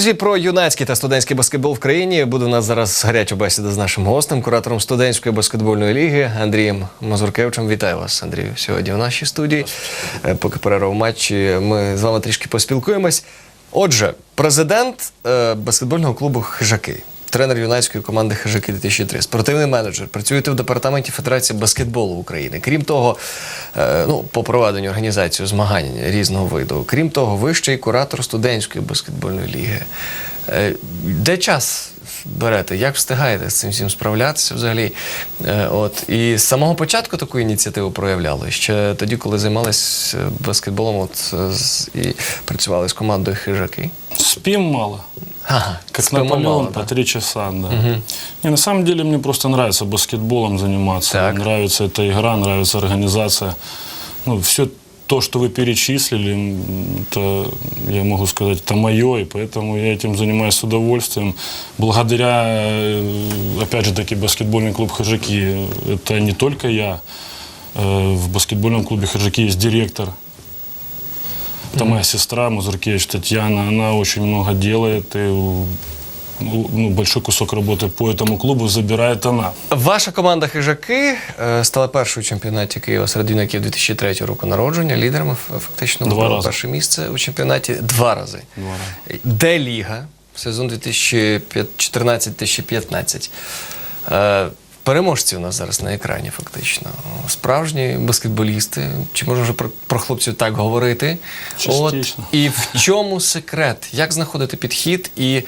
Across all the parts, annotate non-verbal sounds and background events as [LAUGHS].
Друзі, про юнацький та студентський баскетбол в країні буде у нас зараз гаряча бесіда з нашим гостем, куратором студентської баскетбольної ліги Андрієм Мазуркевичем. Вітаю вас, Андрію, сьогодні в нашій студії. Е, Поки перерва в матчі, ми з вами трішки поспілкуємось. Отже, президент е, баскетбольного клубу Хижаки. Тренер юнацької команди Хижаки 2003, спортивний менеджер. Працюєте в департаменті Федерації баскетболу України. Крім того, е, ну по проведенню організації змагань різного виду. Крім того, ви ще й куратор студентської баскетбольної ліги. Е, Де час берете? Як встигаєте з цим всім справлятися взагалі? Е, От і з самого початку таку ініціативу проявляли ще тоді, коли займалися баскетболом, от і працювали з командою Хижаки. Спим мало. Ага, Как Наполеон по три часа, да. Не, на самом деле мне просто нравится баскетболом заниматься. Так. Нравится эта игра, нравится организация. Ну, все то, что вы перечислили, это, я могу сказать, это мое, и поэтому я этим занимаюсь с удовольствием. Благодаря, э, опять же таки, баскетбольный клуб «Хожаки», это не только я. Э, В баскетбольном клубе «Хожаки» есть директор, это моя сестра Мазуркевич Татьяна. Она очень много делает. И у- ну, большой кусок работы по этому клубу забирает она. Ваша команда Хижаки е, стала першою у чемпіонаті Києва серед юнаків 2003 року народження. Лідерами ф- фактично Два вибрали рази. перше місце у чемпіонаті два рази. Два Де ліга? Сезон 2014-2015. Е, Переможці у нас зараз на екрані, фактично. Справжні баскетболісти. Чи можна вже про, про хлопців так говорити? Частично. і в чому секрет? Як знаходити підхід і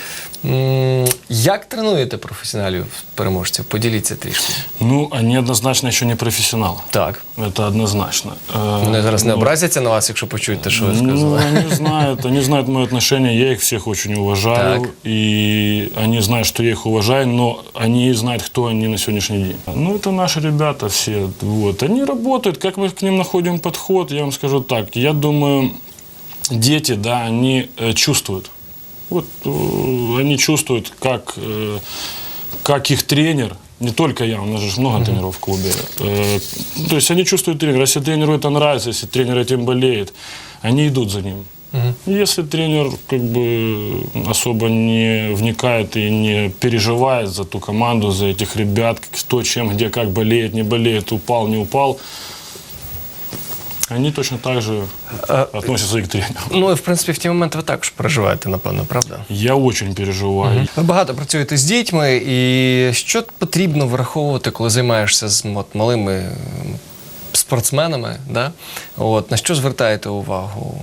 м, як тренуєте професіоналів переможців? Поділіться трішки. Ну, они однозначно еще не профессионалы. Так. Это однозначно. Э, Вони зараз не ну, образяться на вас, якщо почують те, що ви Ну, сказали. они знают, они знают мое отношение, я их всех очень уважаю, Так. и они знают, что я их уважаю, но они знают, кто они на сегодняшний день. Ну, это наши ребята все, вот, они работают, как мы к ним находим подход, я вам скажу так, я думаю, дети, да, они э, чувствуют, вот, э, они чувствуют, как, э, как их тренер, не только я, у нас же ж много тренеров в клубе. Э, то есть они чувствуют тренера. Если тренеру это нравится, если тренер этим болеет, они идут за ним. Если тренер как бы особо не вникает и не переживает за ту команду, за этих ребят, кто чем, где, как болеет, не болеет, упал, не упал, они точно так же относятся и к тренеру. Ну, і в принципі, в ті моменти ви також переживаєте, напевно, правда? Я очень переживаю. Ви багато працюєте з дітьми, і що потрібно враховувати, коли займаєшся з от, малими спортсменами? Да? От, на що звертаєте увагу?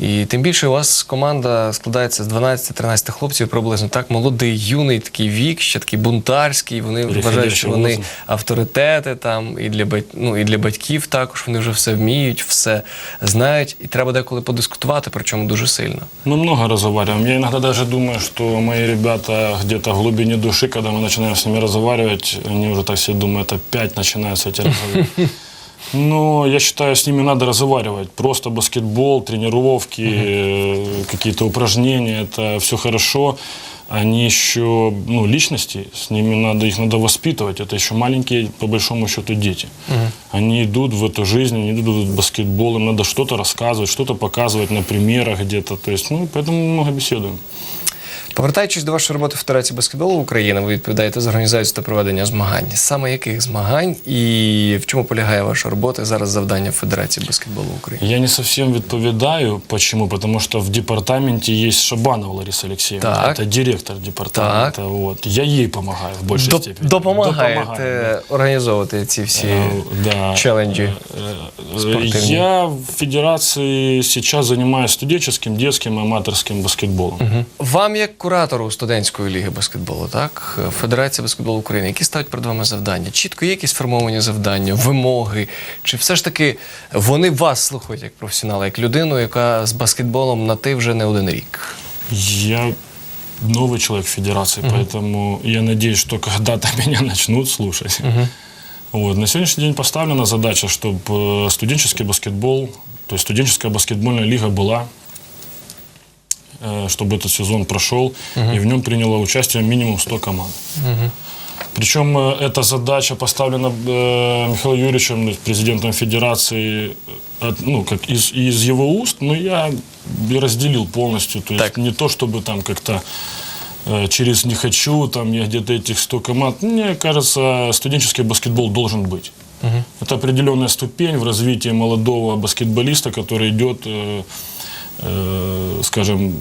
І тим більше у вас команда складається з 12-13 хлопців, приблизно так, молодий, юний такий вік, ще такий бунтарський. Вони вважають, що вони возраст. авторитети там і для бать... ну, і для батьків також вони вже все вміють, все знають, і треба деколи подискутувати, причому дуже сильно. Мы много разговариваем. Я иногда даже думаю, что мои ребята где-то в глубине души, когда мы начинаем с ними разговаривать, они уже так себе думают, опять начинаются эти разговоры. [LAUGHS] Но я считаю, с ними надо разговаривать. Просто баскетбол, тренировки, э, какие-то упражнения, это все хорошо. Они еще ну, личности, с ними надо, их надо воспитывать. Это еще маленькие, по большому счету, дети. Они идут в эту жизнь, они идут в баскетбол, им надо что-то рассказывать, что-то показывать на примерах где-то. То есть, ну, поэтому мы много беседуем. Повертаючись до вашої роботи в Федерації баскетболу України, ви відповідаєте за організацію та проведення змагань. Саме яких змагань і в чому полягає ваша робота і зараз завдання Федерації баскетболу України? Я не совсем відповідаю. Почему? Потому что в департаменте есть Шабанова Лариса Алексеевна. Так. Это директор департамента. Вот. Я ей помогаю в большей Доп- степени. допомагаєте Допомагаю, організовувати ці всі да. Э, да. челенджі. Э, спортивные. Я в федерации сейчас занимаюсь студенческим, детским и аматорским баскетболом. Вам, як куратору студентської ліги баскетболу, так Федерація баскетболу України, які ставить перед вами завдання? Чітко є якісь сформовані завдання, вимоги? Чи все ж таки вони вас слухають як професіонала, як людину, яка з баскетболом на ти вже не один рік? Я новый человек в федерации, поэтому я надеюсь, что когда-то [LAUGHS] меня начнут слушать. Вот. На сегодняшний день поставлена задача, чтобы студенческий баскетбол, то есть студенческая баскетбольная лига была, э, чтобы этот сезон прошел, и в нем приняло участие минимум 100 команд. Причем э, эта задача поставлена э, Михаилом Юрьевичем, президентом Федерации, э, ну, как из, из его уст, но я разделил полностью. То есть Так. не то, чтобы там как-то э, через «не хочу», там я где-то этих 100 команд. Мне кажется, студенческий баскетбол должен быть. Это определенная ступень в развитии молодого баскетболиста, который идет, э, э, скажем,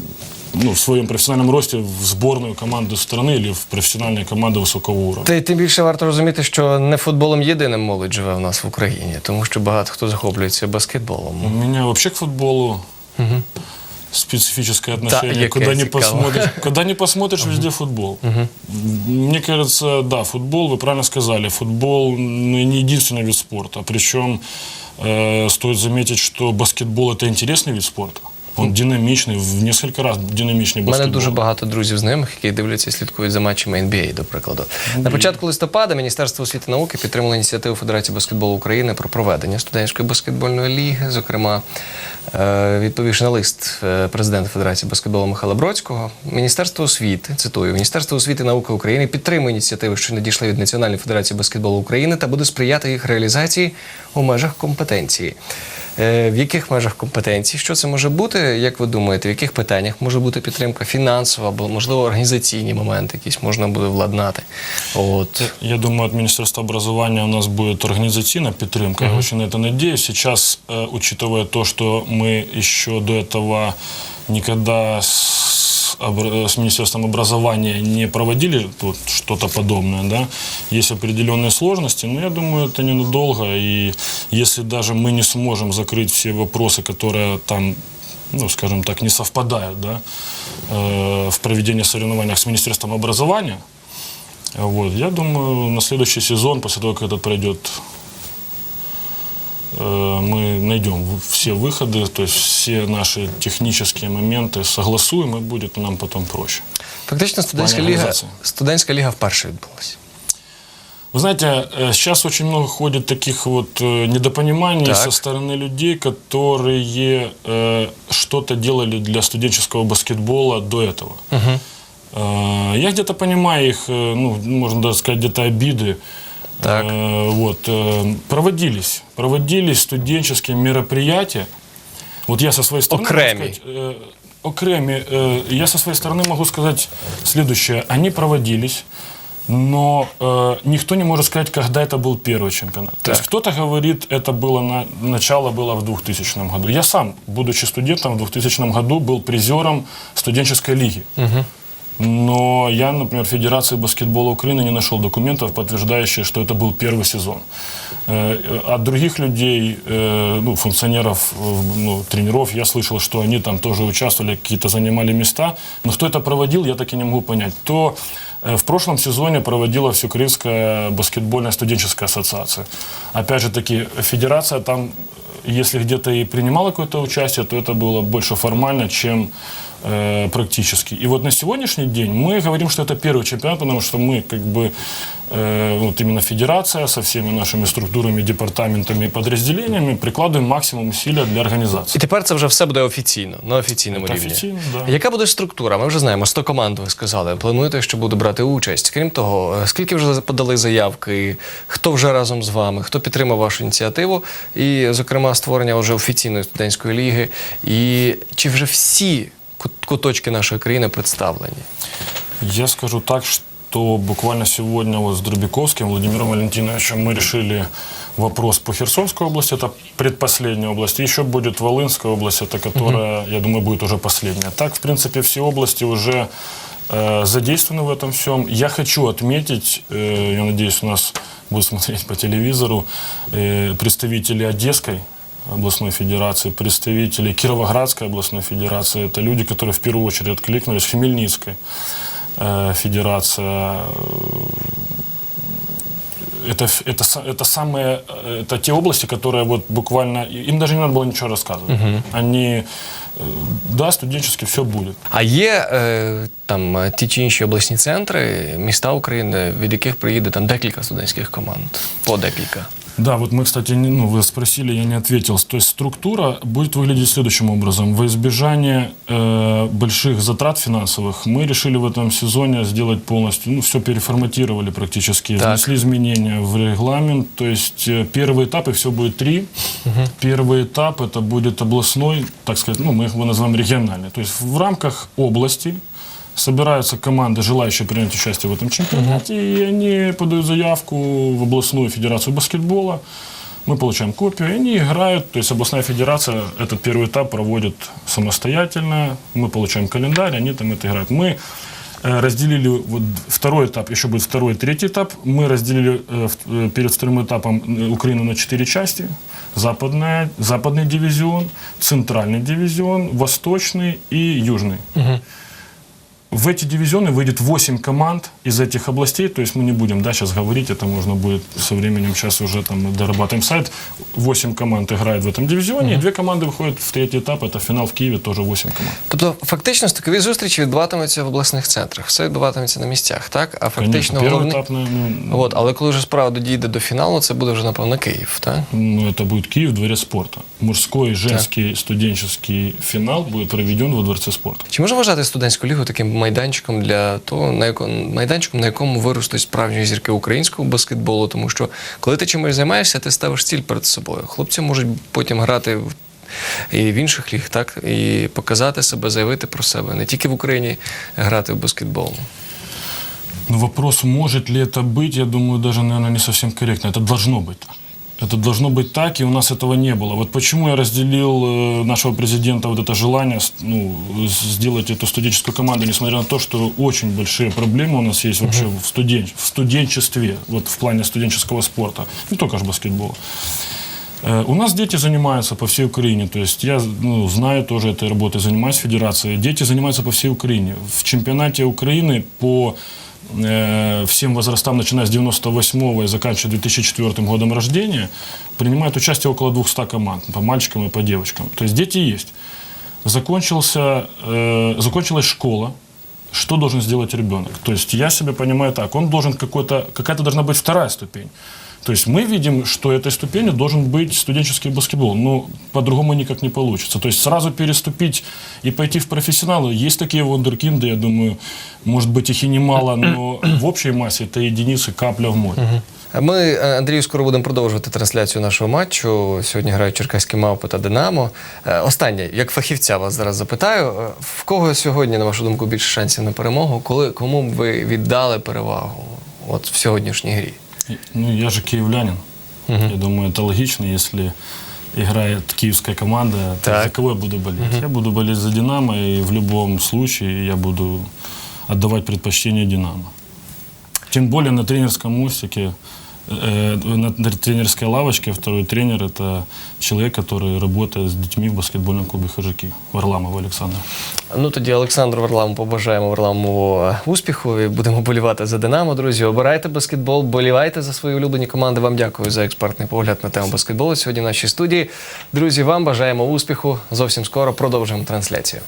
ну, в своем профессиональном росте в сборную команду страны или в профессиональные команды высокого уровня. Та й тим більше варто розуміти, що не футболом єдиним молодь живе в нас в Україні, тому що багато хто захоплюється баскетболом. У меня вообще к футболу специфическое отношение. яке куда, не цікаво. посмотришь, [LAUGHS] куда не посмотришь, везде футбол. Мне кажется, да, футбол, вы правильно сказали, футбол ну, не единственный вид спорта. Причем э, стоит заметить, что баскетбол это интересный вид спорта. Он динамичный, в несколько раз динамичнее У мене дуже багато друзів знайомих, які дивляться і слідкують за матчами NBA, до прикладу. На початку листопада Міністерство освіти і науки підтримало ініціативу Федерації баскетболу України про проведення студентської баскетбольної ліги. Зокрема, е, відповівши на лист е, президента Федерації баскетболу Михайла Бродського, Міністерство освіти, цитую, Міністерство освіти і науки України підтримує ініціативи, що надійшли від Національної федерації баскетболу України та буде сприяти їх реалізації у межах компетенції. Е, В яких межах компетенцій? Що це може бути? Як ви думаєте, в яких питаннях може бути підтримка фінансова або можливо організаційні моменти, якісь можна буде владнати? От Я думаю, от Министерства образования у нас будет организационная підтримка. Я очень на это надеюсь. Сейчас, э, учитывая то, что мы еще до этого никогда с, с Министерством образования не проводили вот что-то подобное, да, есть определенные сложности, но я думаю, это ненадолго. И если даже мы не сможем закрыть все вопросы, которые там ну, скажем так, не совпадают да, э, в проведении соревнований с Министерством образования, вот, я думаю, на следующий сезон, после того, как это пройдет, мы найдем в- все выходы, то есть все наши технические моменты согласуем, и будет нам потом проще. фактично студентська Плані ліга організації. студентська ліга вперше відбулася. Вы знаете, э, сейчас очень много ходит таких вот э, недопониманий Так. со стороны людей, которые э, что-то делали для студенческого баскетбола до этого. Э, я где-то понимаю их, э, ну, можно даже сказать, где-то обиды. Так. Э, вот, э, проводились, проводились студенческие мероприятия. Вот я со своей стороны... могу Окремі. сказать, э, окремі, я со своей стороны могу сказать следующее. Они проводились, но э, никто не может сказать, когда это был первый чемпионат. То есть Так. кто-то говорит, это было на, начало было в 2000 году. Я сам, будучи студентом, в 2000 году был призером студенческой лиги. Но я, например, в Федерации баскетбола Украины не нашел документов, подтверждающих, что это был первый сезон. Э, От других людей, э, ну, функционеров, э, ну, тренеров, я слышал, что они там тоже участвовали, какие-то занимали места. Но кто это проводил, я так и не могу понять. То э, в прошлом сезоне проводила Всеукраинская баскетбольная студенческая ассоциация. Опять же таки, федерация там если где-то и принимала какое-то участие, то это было больше формально, чем э, практически. И вот на сегодняшний день мы говорим, что это первый чемпионат, потому что мы как бы э, вот именно федерация со всеми нашими структурами, департаментами и подразделениями прикладываем максимум усилия для І организации. тепер це вже все буде офіційно, на офіційному Це рівні. офіційно, да. Яка буде структура? Ми вже знаємо, 100 команд, ви сказали. Плануєте, що буде брати участь. Крім того, е, скільки вже подали заявки, хто вже разом з вами, хто підтримав вашу ініціативу, і, зокрема, створення вже офіційної студентської ліги. І чи вже всі кут- куточки нашої країни представлені? Я скажу так, что буквально сегодня вот с Дробяковским Владимиром Валентиновичем мы решили вопрос по Херсонской области, это предпоследняя область, и еще будет Волынская область, это которая, я думаю, будет уже последняя. Так, в принципе, все области уже э, задействованы в этом всем. Я хочу отметить, э, я надеюсь, у нас будут смотреть по телевизору, э, представители Одесской областной федерации, представители Кировоградской областной федерации. Это люди, которые в первую очередь откликнулись. Хмельницкой э, федерация. Это, ф- это, са- это самые, э, это те области, которые вот буквально, им даже не надо было ничего рассказывать. Они, э, да, студенчески все будет. А є е, там е, ті чи інші обласні центри, міста України, від яких приїде там декілька студентських команд, по декілька. Да, вот мы, кстати, не- ну, вы спросили, я не ответил. То есть структура будет выглядеть следующим образом. Во избежание э, больших затрат финансовых мы решили в этом сезоне сделать полностью, ну, все переформатировали практически, Так. внесли изменения в регламент. То есть э, первый этап, и все будет три. Первый этап это будет областной, так сказать, ну, мы его называем региональный. То есть в рамках области собираются команды, желающие принять участие в этом чемпионате, и они подают заявку в областную федерацию баскетбола. Мы получаем копию, и они играют. То есть областная федерация этот первый этап проводит самостоятельно. Мы получаем календарь, они там это играют. Мы э, разделили вот второй этап, еще будет второй, третий этап. Мы разделили э, в- э, перед вторым этапом Украину на четыре части. Западная, западный дивизион, центральный дивизион, восточный и южный. В эти дивизионы выйдет 8 команд из этих областей, то есть мы не будем, да, сейчас говорить, это можно будет со временем, сейчас уже там мы дорабатываем сайт. 8 команд играют в этом дивизионе, и две команды выходят в третий этап, это финал в Киеве, тоже 8 команд. Тобто, фактично, стикові зустрічі відбуватимуться в обласних центрах, все відбуватиметься на місцях, так? А фактично Конечно, первый головний... этап, ну, От, але коли вже справа дійде до фіналу, це буде вже, напевно, Київ, так? ну, это будет Киев, дворец спорта. Мужской и женский студенческий финал будет проведен во дворце спорта. Чи можна вважати студентську лігу таким майданчиком для того, на якому майданчиком, на якому виростуть справжні зірки українського баскетболу? Тому що коли ти чимось займаєшся, ти ставиш ціль перед собою. Хлопці можуть потім грати в. І в інших ліг, так, і показати себе, заявити про себе, не тільки в Україні грати в баскетбол. Но вопрос, может ли это быть, я думаю, даже, наверное, не совсем корректно. Это должно быть так. Это должно быть так, и у нас этого не было. Вот почему я разделил э, нашего президента вот это желание с- ну, с- сделать эту студенческую команду, несмотря на то, что очень большие проблемы у нас есть вообще в, студен... в студенчестве, вот в плане студенческого спорта, не только же баскетбола. Э, У нас дети занимаются по всей Украине. То есть я ну, знаю тоже этой работой, занимаюсь в федерации. Дети занимаются по всей Украине. В чемпионате Украины по э, всем возрастам, начиная с 98 и заканчивая 2004 годом рождения, принимает участие около 200 команд по мальчикам и по девочкам. То есть дети есть. Закончился, э, закончилась школа, что должен сделать ребенок? То есть я себя понимаю так, он должен какой-то, какая-то должна быть вторая ступень. То есть мы видим, что этой ступенью должен быть студенческий баскетбол. Но по-другому никак не получится. То есть сразу переступить и пойти в профессионалы. Есть такие вундеркинды, я думаю, может быть их и немало, но в общей массе это единицы, капля в море. Ми, е, Андрію, скоро будемо продовжувати трансляцію нашого матчу. Сьогодні грають черкаські мавпи та Динамо. Е, Останнє, як фахівця вас зараз запитаю, е, в кого сьогодні, на вашу думку, більше шансів на перемогу? Коли кому б ви віддали перевагу от в сьогоднішній грі? Ну, я же киевлянин. Я думаю, это логично, если играет киевская команда, то Так. за кого я буду болеть? Я буду болеть за «Динамо», и в любом случае я буду отдавать предпочтение «Динамо». Тем более на тренерском мостике, на на тренерской лавочке второй тренер – это человек, который работает с детьми в баскетбольном клубе «Хожаки». Варламов Александр. Ну тоді Олександру Варламу побажаємо Варламову е, успіху і будемо болівати за Динамо. Друзі, обирайте баскетбол, болівайте за свої улюблені команди. Вам дякую за експертний погляд на тему баскетболу сьогодні в нашій студії. Друзі, вам бажаємо успіху. Зовсім скоро продовжимо трансляцію.